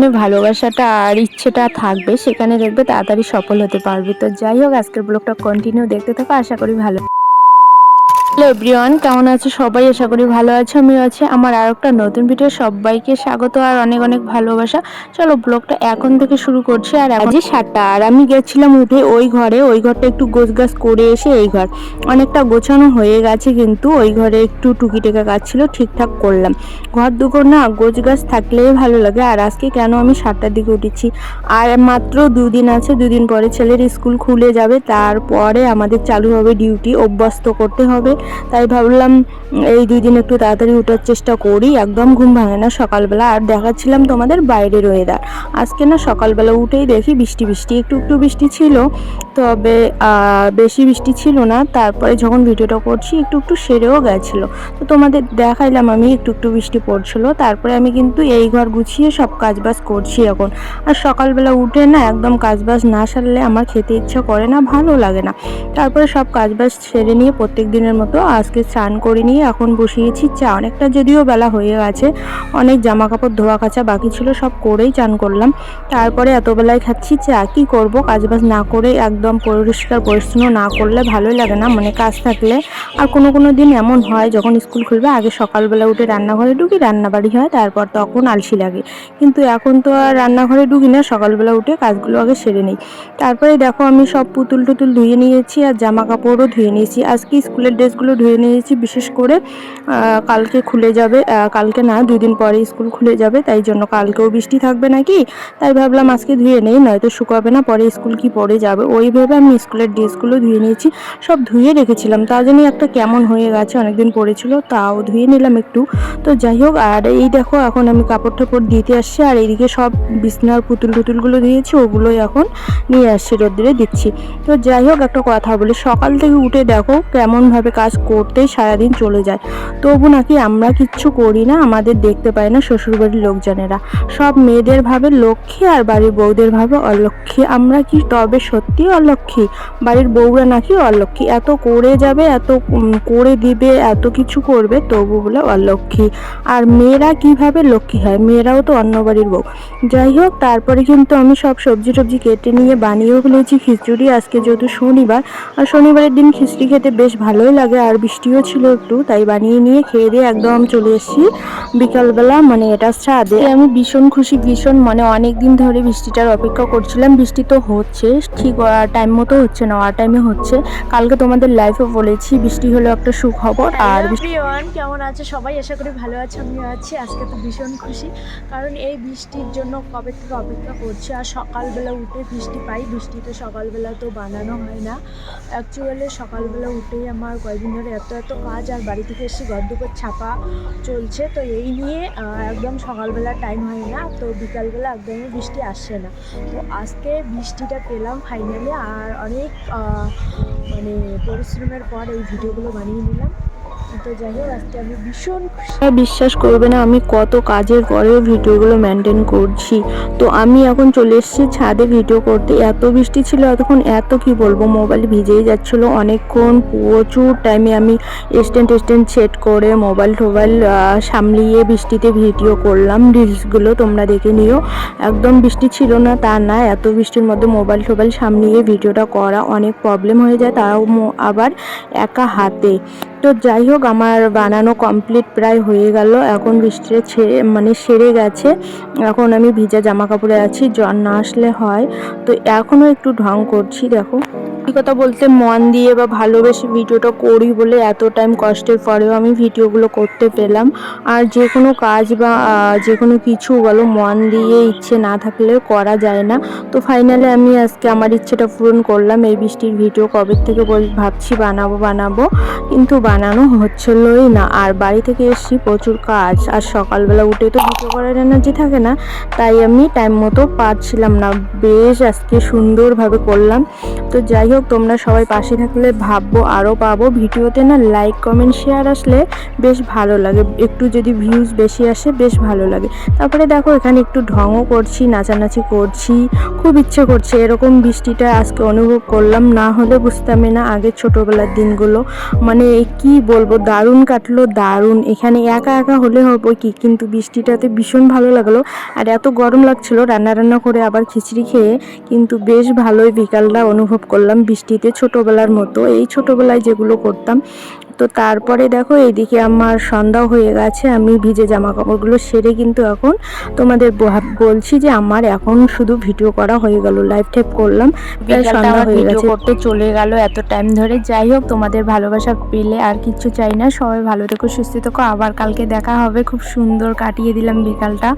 যেখানে ভালোবাসাটা আর ইচ্ছেটা থাকবে, সেখানে দেখবে তাড়াতাড়ি সফল হতে পারবে। তো যাই হোক, আজকের ব্লগটা কন্টিনিউ দেখতে থাকো, আশা করি ভালো হ্যালো এভরিওয়ান, কেমন আছে সবাই? আশা করি ভালো আছে আমি আছি। আমার আর একটা নতুন ভিডিও, সবাইকে স্বাগত আর অনেক অনেক ভালোবাসা। চলো ব্লগটা এখন থেকে শুরু করছি আর আজই সাতটা, আর আমি গেছিলাম উঠে ওই ঘরে, ওই ঘরটা একটু গোছ গাছ করে এসে এই ঘর। অনেকটা গোছানো হয়ে গেছে কিন্তু ওই ঘরে একটু টুকি টেকা কাজ ছিল, ঠিকঠাক করলাম। ঘর দুঘর না গোছ গাছ থাকলেই ভালো লাগে, আর আজকে কেন আমি সাতটার দিকে উঠেছি? আর মাত্র দুদিন আছে, দুদিন পরে ছেলের স্কুল খুলে যাবে, তারপরে আমাদের চালু হবে ডিউটি, অভ্যস্ত করতে হবে। তাই ভাবলাম এই দুই দিন একটু তাড়াতাড়ি ওঠার চেষ্টা করি। একদম ঘুম ভাঙে না সকালবেলা। আর দেখাচ্ছিলাম তোমাদের বাইরের ওয়েদার আজকে না সকালবেলা উঠেই দেখি বৃষ্টি বৃষ্টি। একটু একটু বৃষ্টি ছিল, তবে বেশি বৃষ্টি ছিল না। তারপরে যখন ভিডিওটা করছি, একটু একটু সেরেও গেছিল। তো তোমাদের দেখাইলাম আমি, একটু একটু বৃষ্টি পড়ছিল। তারপরে আমি কিন্তু এই ঘর গুছিয়ে সব কাজবাজ করছি এখন। আর সকালবেলা উঠে না একদম কাজবাজ না সারলে আমার খেতে ইচ্ছা করে না, ভালো লাগে না। তারপরে সব কাজবাজ সেরে নিয়ে প্রত্যেক দিনের মতো আজকে স্নান করে নিয়ে এখন বসিয়েছি চা। অনেকটা যদিও বেলা হয়ে গেছে, অনেক জামা কাপড় ধোয়া কাচা বাকি ছিল, সব করেই চান করলাম। তারপরে এত বেলায় খাচ্ছি চা। কী করব? কাজবাজ না করে একদম পরিষ্কার, পরিচ্ছন্ন না করলে ভালোই লাগে না। মানে কাজ থাকলে আর কোনো কোনো দিন এমন হয়, যখন স্কুল খুলবে, আগে সকালবেলা উঠে রান্নাঘরে ঢুকি, রান্নাবাড়ি হয়, তারপর তখন আলসি লাগে। কিন্তু এখন তো আর রান্নাঘরে ঢুকি না, সকালবেলা উঠে কাজগুলো আগে সেরে নিই। তারপরে দেখো, আমি সব পুতুল টুতুল ধুয়ে নিয়েছি আর জামা কাপড়ও ধুয়ে নিয়েছি। আজকে স্কুলের ড্রেসগুলো ধুয়ে নিয়েছি, বিশেষ করে কালকে খুলে যাবে কালকে না, দুই দিন পরে স্কুল খুলে যাবে, তাই জন্য কালকেও বৃষ্টি থাকবে নাকি? তাই ভাবলাম আজকে ধুয়ে নেই, নয়তো শুকাবে না, পরে স্কুল কি পরে যাবে? ওই ভেবে আমি স্কুলের ড্রেসগুলো ধুয়ে নিয়েছি, সব ধুয়ে রেখেছিলাম। তা জন্যই একটা কেমন হয়ে গেছে, অনেকদিন পরেছিল তাও ধুয়ে নিলাম একটু। তো যাই হোক, আর এই দেখো, এখন আমি কাপড় টাপড় দিতে আসছি, আর এইদিকে সব বিছনার পুতুল টুতুলগুলো দিয়েছি ওগুলোই এখন নিয়ে আসছি রোদ্দুরে দিচ্ছি। তো যাই হোক, একটা কথা বলি, সকাল থেকে উঠে দেখো, কেমনভাবে কাজ করতেই সারাদিন চলে যায়। তবু নাকি আমরা কিচ্ছু করি না, আমাদের দেখতে পাই না শ্বশুরবাড়ির লোকজনেরা। সব মেয়েদের ভাবে লক্ষ্মী আর বাড়ির বউদের ভাবে অলক্ষ্মী। আমরা কি তবে সত্যি অলক্ষ্মী? বাড়ির বউরা নাকি অলক্ষ্মী? এত করে যাবে, এত করে দিবে, এত কিছু করবে, তবু বলে অলক্ষ্মী। আর মেয়েরা কীভাবে লক্ষ্মী হয়? মেয়েরাও তো অন্য বাড়ির বউ। যাই হোক, তারপরে কিন্তু আমি সব সবজি টবজি কেটে নিয়ে বানিয়েও ফেলেছি খিচুড়ি। আজকে যেহেতু শনিবার, আর শনিবারের দিন খিচুড়ি খেতে বেশ ভালোই লাগে। আর বৃষ্টিও ছিল একটু তাই বানিয়ে নিয়ে খেয়ে দিয়ে একদম চলে এসেছি বিকালবেলা মানে এটা ছাদে আমি ভীষণ খুশি ভীষণ মানে অনেক দিন ধরে বৃষ্টিটার অপেক্ষা করছিলাম। বৃষ্টি তো হচ্ছে ঠিক টাইম মতো হচ্ছে না আর টাইমে হচ্ছে। কালকে তোমাদের লাইফে বলেছি বৃষ্টি হলো একটা সুখবর আর কেমন আছে? সবাই আশা করি ভালো আছে আমিও আছি আজকে তো ভীষণ খুশি। কারণ এই বৃষ্টির জন্য কবে থেকে অপেক্ষা করছি আর সকালবেলা উঠে বৃষ্টি পাই বৃষ্টি তো সকালবেলা তো বানানো হয় না। অ্যাকচুয়ালি সকালবেলা উঠেই আমার কয়েকদিন ধরে এত এত কাজ আর বাড়ি থেকে এসে ঘর দুপুর ছাপা চলছে। তো এই নিয়ে একদম সকালবেলা টাইম হয় না, তো বিকালবেলা একদমই বৃষ্টি আসছে না। তো আজকে বৃষ্টিটা পেলাম ফাইনালি আর অনেক মানে পরিশ্রমের পর এই ভিডিওগুলো বানিয়ে নিলাম। বিশ্বাস করবে না, আমি কত কাজের পরেও ভিডিওগুলো মেনটেন করছি। তো আমি এখন চলে এসেছি ছাদে ভিডিও করতে। এত বৃষ্টি ছিল, এতক্ষণ এত কি বলব মোবাইল ভিজেই যাচ্ছিল। অনেকক্ষণ প্রচুর টাইমে আমি স্ট্যান্ড স্ট্যান্ড সেট করে মোবাইল টোবাইল সামলিয়ে বৃষ্টিতে ভিডিও করলাম। রিলসগুলো তোমরা দেখে নিও। একদম বৃষ্টি ছিল না, তা না, এত বৃষ্টির মধ্যে মোবাইল টোবাইল সামলিয়ে ভিডিওটা করা অনেক প্রবলেম হয়ে যায়, তাও আবার একা হাতে। তো যাই হোক, আমার বানানো কমপ্লিট প্রায় হয়ে গেল। এখন বৃষ্টিটা ছেড়ে মানে সেরে গেছে। এখন আমি ভিজা জামা কাপড়ে আছি জ্বর না আসলে হয়। তো এখনও একটু ঢং করছি, দেখো। কথা বলতে মন দিয়ে বা ভালোবেসে ভিডিওটা করি বলে এত টাইম কষ্টের পরেও আমি ভিডিওগুলো করতে পেলাম। আর যে কোনো কাজ বা যে কোনো কিছু বলো, মন দিয়ে ইচ্ছে না থাকলে করা যায় না। তো ফাইনালে আমি আজকে আমার ইচ্ছেটা পূরণ করলাম। এই বৃষ্টির ভিডিও কবে থেকে ভাবছি বানাবো বানাবো। কিন্তু বানানো হচ্ছিলই না। আর বাড়ি থেকে এসেছি প্রচুর কাজ। আর সকালবেলা উঠে তো ভিডিও করার এনার্জি থাকে না, তাই আমি টাইম মতো পারছিলাম না। বেশ আজকে সুন্দরভাবে করলাম। তো যাই হোক, তোমরা সবাই পাশে থাকলে ভাববো, আরও পাবো ভিডিওতে না। লাইক কমেন্ট শেয়ার আসলে বেশ ভালো লাগে। একটু যদি ভিউজ বেশি আসে, বেশ ভালো লাগে। তারপরে দেখো, এখানে একটু ঢংও করছি, নাচানাচি করছি। খুব ইচ্ছে করছে, এরকম বৃষ্টিটা আজকে অনুভব করলাম। না হলে বুঝতামই না আগে ছোটোবেলার দিনগুলো। মানে কি বলব? দারুণ কাটলো, দারুণ। এখানে একা একা হলে হবে কি? কিন্তু বৃষ্টিটাতে ভীষণ ভালো লাগল। আর এত গরম লাগছিল, রান্না রান্না করে আবার খিচড়ি খেয়ে কিন্তু বেশ ভালোই বিকালটা অনুভব করলাম বৃষ্টিতে ছোটোবেলার মতো। এই ছোটোবেলায় যেগুলো করতাম তো তারপরে দেখো এইদিকে আমার সন্ধ্যা হয়ে গেছে আমি ভিজে জামা কাপড়গুলো সেরে কিন্তু এখন তোমাদের বলছি যে আমার এখন শুধু ভিডিও করা হয়ে গেল লাইভ টেপ করলাম সন্ধ্যা হয়ে গেছে। করতে চলে গেল এত টাইম ধরে। যাই হোক তোমাদের ভালোবাসা পেলে আর কিচ্ছু চাই না। সবাই ভালো থেকো সুস্থ থেকো। আবার কালকে দেখা হবে। খুব সুন্দর কাটিয়ে দিলাম বিকালটা।